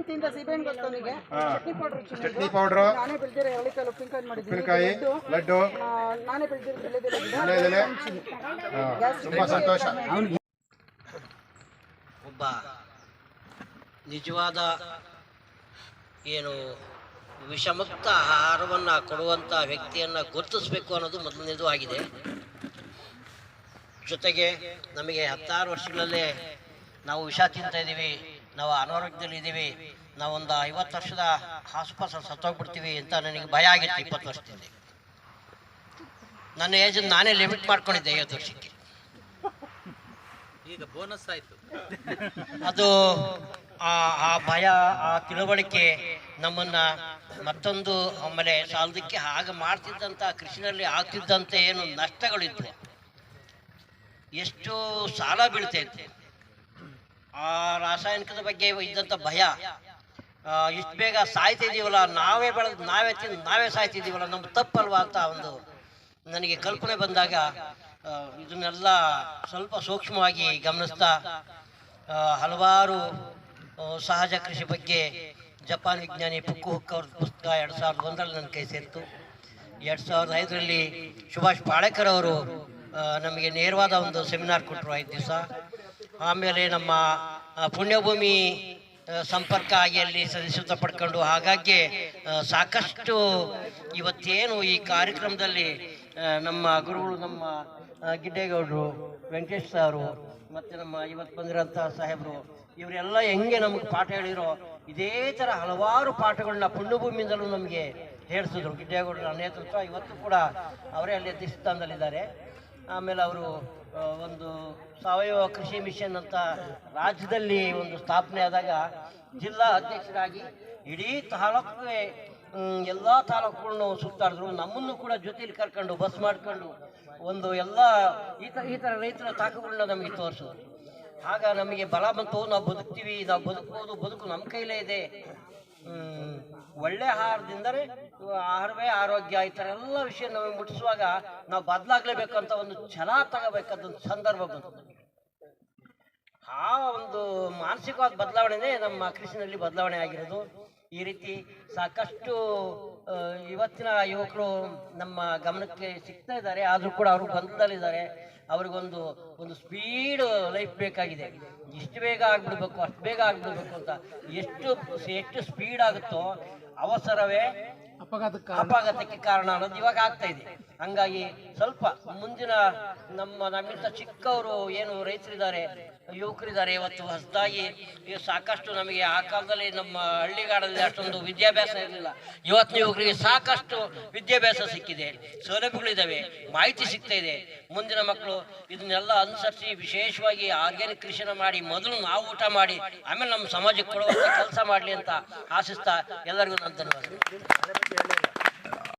ಸೀಬೆಹಣ್ಣು ತಿಂದ ಸೀಬೆಹಣ್ಣು ಗೊತ್ತು ಅವನಿಗೆ ಚಟ್ನಿ ಪೌಡರ್ ಚಟ್ನಿ ಪೌಡ್ರು ನಾನೇ ಬೆಳೆದಿರೋ ಎಳ್ಳಿಕಾಯಿ ಉಪ್ಪಿನಕಾಯಿ ಮಾಡಿದ್ದೀನಿ. ಉಪ್ಪಿನಕಾಯಿ ಲಡ್ಡು. ನಾನೇ ಬೆಳೆದಿರೋ ಬೆಳೆದಿರೋ ತುಂಬಾ ಸಂತೋಷ. ಒಬ್ಬ ನಿಜವಾದ ಏನು ವಿಷಮುಕ್ತ ಆಹಾರವನ್ನು ಕೊಡುವಂಥ ವ್ಯಕ್ತಿಯನ್ನು ಗುರುತಿಸಬೇಕು ಅನ್ನೋದು ಮೊದಲನೇದು ಆಗಿದೆ. ಜೊತೆಗೆ ನಮಗೆ ಹತ್ತಾರು ವರ್ಷಗಳಲ್ಲೇ ನಾವು ವಿಷ ತಿಂತಾ ಇದ್ದೀವಿ. ನಾವು ಅನಾರೋಗ್ಯದಲ್ಲಿ ಇದ್ದೀವಿ. ನಾವೊಂದು ಐವತ್ತು ವರ್ಷದ ಆಸ್ಪಾಸ ಸತ್ತೋಗ್ಬಿಡ್ತೀವಿ ಅಂತ ನನಗೆ ಭಯ ಆಗಿತ್ತು ಇಪ್ಪತ್ತು ವರ್ಷದಿಂದ. ನನ್ನ ಏಜ್ ನಾನೇ ಲಿಮಿಟ್ ಮಾಡ್ಕೊಂಡಿದ್ದೆ ಐವತ್ತು ವರ್ಷಕ್ಕೆ. ಈಗ ಬೋನಸ್ ಆಯಿತು. ಅದು ಆ ಆ ಭಯ ಆ ತಿಳುವಳಿಕೆ ನಮ್ಮನ್ನ ಮತ್ತೊಂದು ಆಮೇಲೆ ಸಾಲದಕ್ಕೆ ಹಾಗೆ ಮಾಡ್ತಿದ್ದಂಥ ಕೃಷಿನಲ್ಲಿ ಆಗ್ತಿದ್ದಂಥ ಏನು ನಷ್ಟಗಳಿದ್ವು ಎಷ್ಟು ಸಾಲ ಬೀಳ್ತಾ ಇತ್ತು. ಆ ರಾಸಾಯನಿಕದ ಬಗ್ಗೆ ಇದ್ದಂಥ ಭಯ. ಇಷ್ಟು ಬೇಗ ಸಾಯ್ತಿದ್ದೀವಲ್ಲ ನಾವೇ ಬೆಳೆದು, ನಾವೇ ತಿಂದು, ನಾವೇ ಸಾಯ್ತಿದ್ದೀವಲ್ಲ ನಮ್ಗೆ ತಪ್ಪಲ್ವಾ ಅಂತ ಒಂದು ನನಗೆ ಕಲ್ಪನೆ ಬಂದಾಗ ಇದನ್ನೆಲ್ಲ ಸ್ವಲ್ಪ ಸೂಕ್ಷ್ಮವಾಗಿ ಗಮನಿಸ್ತಾ ಹಲವಾರು ಸಹಜ ಕೃಷಿ ಬಗ್ಗೆ ಜಪಾನ್ ವಿಜ್ಞಾನಿ ಪುಕ್ಕು ಹುಕ್ ಅವ್ರ ಪುಸ್ತಕ ಎರಡು ಸಾವಿರದ ಒಂದರಲ್ಲಿ ನನ್ನ ಕೈ ಸೇರಿತು. ಎರಡು ಸಾವಿರದ ಐದರಲ್ಲಿ ಸುಭಾಷ್ ಪಾಳೇಕರ್ ಅವರು ನಮಗೆ ನೇರವಾದ ಒಂದು ಸೆಮಿನಾರ್ ಕೊಟ್ಟರು ಐದು ದಿವಸ. ಆಮೇಲೆ ನಮ್ಮ ಪುಣ್ಯಭೂಮಿ ಸಂಪರ್ಕ ಆಗಿ ಸದಸ್ಯತ್ವ ಪಡ್ಕೊಂಡು ಹಾಗಾಗಿ ಸಾಕಷ್ಟು ಇವತ್ತೇನು ಈ ಕಾರ್ಯಕ್ರಮದಲ್ಲಿ ನಮ್ಮ ಗುರುಗಳು ನಮ್ಮ ಗಿಡ್ಡೇಗೌಡರು, ವೆಂಕಟೇಶ್ ಸಾರು, ಮತ್ತು ನಮ್ಮ ಇವತ್ತು ಬಂದಿರೋಂಥ ಸಾಹೇಬರು, ಇವರೆಲ್ಲ ಹೆಂಗೆ ನಮಗೆ ಪಾಠ ಹೇಳಿರೋ, ಇದೇ ಥರ ಹಲವಾರು ಪಾಠಗಳನ್ನ ಪುಣ್ಯಭೂಮಿಯಿಂದಲೂ ನಮಗೆ ಹೇಳಿಸಿದ್ರು. ಗಿಡ್ಡೇಗೌಡರ ನೇತೃತ್ವ, ಇವತ್ತು ಕೂಡ ಅವರೇ ಅಲ್ಲಿ ಅಧ್ಯಕ್ಷಸ್ಥಾನದಲ್ಲಿದ್ದಾರೆ. ಆಮೇಲೆ ಅವರು ಒಂದು ಸಾವಯವ ಕೃಷಿ ಮಿಷನ್ ಅಂತ ರಾಜ್ಯದಲ್ಲಿ ಒಂದು ಸ್ಥಾಪನೆ ಆದಾಗ ಜಿಲ್ಲಾ ಅಧ್ಯಕ್ಷರಾಗಿ ಇಡೀ ತಾಲೂಕಿಗೆ ಎಲ್ಲ ತಾಲೂಕುಗಳನ್ನು ಸುತ್ತಾಡಿದ್ರು. ನಮ್ಮನ್ನು ಕೂಡ ಜೊತೆಲಿ ಕರ್ಕೊಂಡು ಬಸ್ ಮಾಡ್ಕೊಂಡು ಒಂದು ಎಲ್ಲ ಈ ಥರ ಈ ಥರ ರೈತರ ತಾಕುಗಳನ್ನ ನಮಗೆ ತೋರಿಸೋದು ಆಗ ನಮಗೆ ಬಲ ಬಂತು, ನಾವು ಬದುಕ್ತೀವಿ, ನಾವು ಬದುಕ್ಬೋದು, ಬದುಕು ನಮ್ಮ ಕೈಲೇ ಇದೆ. ಒಳ್ಳೆ ಆಹಾರದಿಂದಲೇ ಆಹಾರವೇ ಆರೋಗ್ಯ, ಈ ಥರ ಎಲ್ಲ ವಿಷಯ ನಮಗೆ ಮುಟ್ಟಿಸುವಾಗ ನಾವು ಬದಲಾಗಲೇಬೇಕಂತ ಒಂದು ಛಲ ತಗೋಬೇಕಂತ ಒಂದು ಸಂದರ್ಭ ಬಂತು ಆ ಒಂದು ಮಾನಸಿಕವಾದ ಬದಲಾವಣೆನೇ ನಮ್ಮ ಕೃಷಿನಲ್ಲಿ ಬದಲಾವಣೆ ಆಗಿರೋದು. ಈ ರೀತಿ ಸಾಕಷ್ಟು ಇವತ್ತಿನ ಯುವಕರು ನಮ್ಮ ಗಮನಕ್ಕೆ ಸಿಗ್ತಾ ಇದ್ದಾರೆ. ಆದರೂ ಕೂಡ ಅವರು ಬಂಧದಲ್ಲಿದ್ದಾರೆ ಅವ್ರಿಗೊಂದು, ಒಂದು ಸ್ಪೀಡ್ ಲೈಫ್ ಬೇಕಾಗಿದೆ. ಇಷ್ಟು ಬೇಗ ಆಗ್ಬಿಡ್ಬೇಕು, ಅಷ್ಟು ಬೇಗ ಆಗ್ಬಿಡ್ಬೇಕು ಅಂತ ಎಷ್ಟು ಎಷ್ಟು ಸ್ಪೀಡ್ ಆಗುತ್ತೋ ಅವಸರವೇ ಅಪಘಾತಕ್ಕೆ ಕಾರಣ? ಅನ್ನೋದು ಇವಾಗ ಆಗ್ತಾ ಇದೆ. ಹಂಗಾಗಿ ಸ್ವಲ್ಪ ಮುಂದಿನ ನಮ್ಮ ನಮ್ಮಿಂತ ಚಿಕ್ಕವರು ಏನು ರೈತರಿದ್ದಾರೆ, ಯುವಕರಿದ್ದಾರೆ, ಇವತ್ತು ಹೊಸದಾಗಿ ಸಾಕಷ್ಟು ನಮಗೆ ಆ ಕಾಲದಲ್ಲಿ ನಮ್ಮ ಹಳ್ಳಿಗಾಡಲ್ಲಿ ಅಷ್ಟೊಂದು ವಿದ್ಯಾಭ್ಯಾಸ ಇರಲಿಲ್ಲ. ಇವತ್ತಿನ ಯುವಕರಿಗೆ ಸಾಕಷ್ಟು ವಿದ್ಯಾಭ್ಯಾಸ ಸಿಕ್ಕಿದೆ. ಸೌಲಭ್ಯಗಳಿದ್ದಾವೆ ಮಾಹಿತಿ ಸಿಗ್ತಾ ಇದೆ. ಮುಂದಿನ ಮಕ್ಕಳು ಇದನ್ನೆಲ್ಲ ಅನುಸರಿಸಿ ವಿಶೇಷವಾಗಿ ಆರ್ಗ್ಯಾನಿಕ್ ಕೃಷಿನ ಮಾಡಿ ಮೊದಲು ನಾವು ಊಟ ಮಾಡಿ, ಆಮೇಲೆ ನಮ್ಮ ಸಮಾಜಕ್ಕೆ ಕೊಡುವಂಥ ಕೆಲಸ ಮಾಡಲಿ ಅಂತ ಆಶಿಸ್ತಾ ಎಲ್ಲರಿಗೂ ನನ್ನ ಧನ್ಯವಾದ